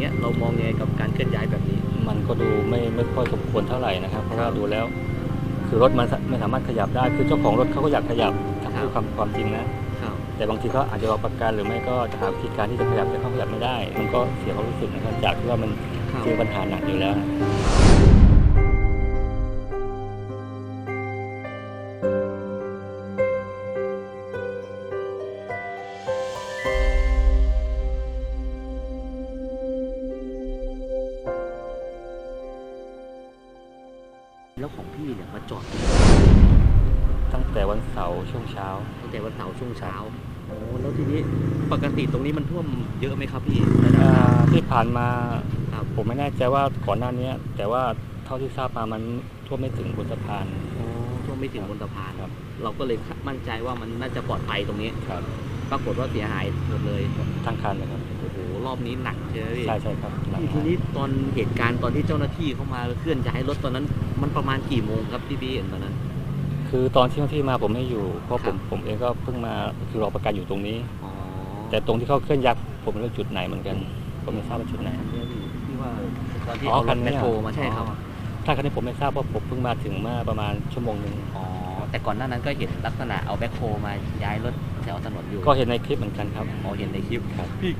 ไงกับการเคลื่อนย้ายแบบนี้ มันก็ดูไม่ไม่ค่อยสมควรเท่าไหร่นะครับ เพราะว่าครับดูแล้ว คือรถมันไม่สามารถขยับได้ คือเจ้าของรถเขาก็อยากขยับถ้าครับพูดความความจริงนะครับแต่บางทีเขาอาจจะรอประกันหรือไม่ก็จะหาวิธีการที่จะขยับแต่เขาขยับไม่ได้ มันก็เสียความรู้สึกนะครับจากที่ว่ามันครับเจอปัญหาหนักอยู่แล้ว แล้วของพี่เนี่ยมาจอดตั้งแต่วันเสาร์ช่วงเช้า ตั้งแต่วันเสาร์ช่วงเช้าโอ้แล้วทีนี้ปกติตรงนี้มันท่วมเยอะไหมครับพี่อ่าที่ผ่านมาครับผมไม่แน่ใจว่าก่อนหน้านี้ แต่ว่าเท่าที่ทราบมามันท่วมไม่ถึงบนสะพานโอ้ท่วมไม่ถึงบนสะพานครับ เราก็เลยมั่นใจว่ามันน่าจะปลอดภัยตรงนี้ ครับ ปรากฏว่าเสียหายหมดเลยทั้งคันเลยครับโอ้โหรอบนี้หนักใช่ไหมพี่ใช่ใช่ครับหนักทีมากนี้ตอนเหตุการณ์ตอนที่เจ้าหน้าที่เข้ามาเคลื่อนย้ายรถตอนนั้น มันประมาณกี่โมงครับที่พี่เห็นตอนนั้น คือตอนที่เจ้าหน้าที่มาผมไม่อยู่เพราะคผรับมผมเองก็เพิ่งมาคือรอประกันอยู่ตรงนี้อ๋อแต่ตรงที่เขาเคลื่อนยักษ์ผมไม่รู้จุดไหนเหมือนกัน ผมไม่ทราบว่าจุดไหนอันนี้พี่ที่ว่าตอนที่อ๋อเอารคัถนนี้แมคโครมาใช่ครับอ๋อ ถ้าคันนี้ผมไม่ทราบเพราะผมเพิ่งมาถึงเมื่อประมาณชั่วโมงหนึ่งอ๋อแต่ก่อนหน้านั้นก็เห็นลักษณะเอาแบ็คโฮมาย้ายรถแถวถนนอยู่ก็เห็นในคลิปเหมือนกันครับอ๋อเห็นในคลิปครับพี่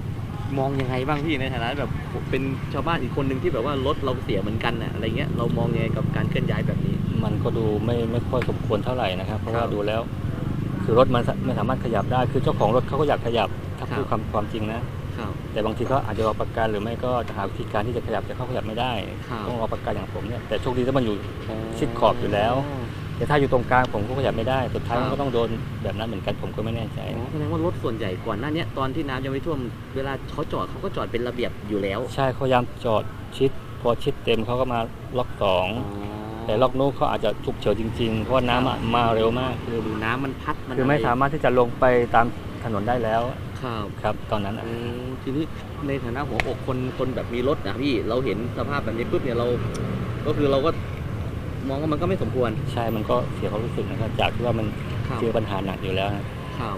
มองยังไงบ้างพี่ในฐานะแบบเป็นชาวบ้านอีกคนหนึ่งที่แบบว่ารถเราเสียเหมือนกันน่ะอะไรเงี้ยเรามองยังไงกับการเคลื่อนย้ายแบบนี้ มันก็ดูไม่ไม่ค่อยสมควรเท่าไหร่นะครับ เพราะคว่ารับดูแล้ว คือรถมันไม่สามารถขยับได้ คือเจ้าของรถเขาก็อยากขยับถ้าครับพูดความความจริงนะครับ แต่บางทีเขาอาจจะรอประกันหรือไม่ก็จะหาวิธีการที่จะขยับแต่เขาขยับไม่ได้ครับต้องรอประกันอย่างผมเนี่ยแต่โชคดีที่มันอยู่ชิดขอบอยู่แล้ว แต่ถ้าอยู่ตรงกลางผมก็ขยับไม่ได้สุดท้ายครับมันก็ต้องโดนแบบนั้นเหมือนกันผมก็ไม่แน่ใจอ๋อแสดงว่ารถส่วนใหญ่ก่อนหน้าเนี้ยตอนที่น้ำยังไม่ท่วมเวลาเขาจอดเขาก็จอดเป็นระเบียบอยู่แล้ว ใช่เขาพยายามจอดชิด พอชิดเต็มเขาก็มาล็อกสองแต่ล็อกนู้นเขาอาจจะฉุกเฉินจริงๆ เพราะว่าน้ำอะมาเร็วมากคือดูน้ำมันพัดมันคือไม่ะรสามารถที่จะลงไปตามถนนได้แล้ว ครับครับตอนนั้นอะอืมทีนี้ในฐานะหัวอกคนคนแบบมีรถนะพี่เราเห็นสภาพแบบนี้ปุ๊บเนี่ยเรา ก็คือเราก็มองว่ามันก็ไม่สมควรใช่ มันก็เสียความรู้สึกนะครับ จากที่ว่ามันครับเจอปัญหาหนักอยู่แล้วนะ ครับ